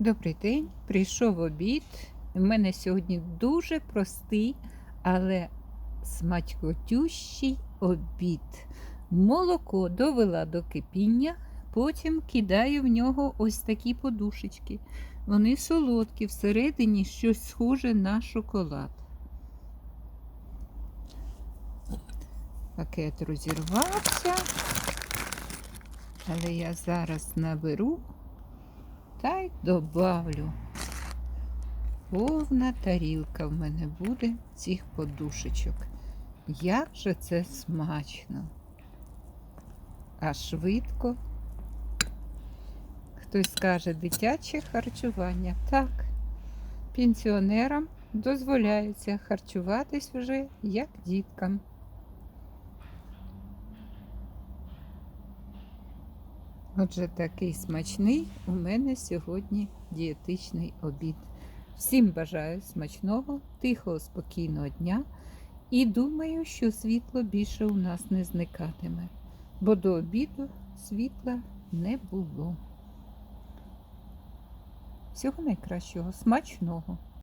Добрий день, прийшов обід. У мене сьогодні дуже простий, але смачкотющий обід. Молоко довела до кипіння, потім кидаю в нього ось такі подушечки. Вони солодкі, всередині щось схоже на шоколад. Пакет розірвався, але я зараз наберу та й добавлю. Повна тарілка в мене буде цих подушечок. Як же це смачно, а швидко. Хтось скаже дитяче харчування. Так, пенсіонерам дозволяється харчуватись вже як діткам. Отже, такий смачний у мене сьогодні дієтичний обід. Всім бажаю смачного, тихого, спокійного дня і думаю, що світло більше у нас не зникатиме, бо до обіду світла не було. Всього найкращого, смачного!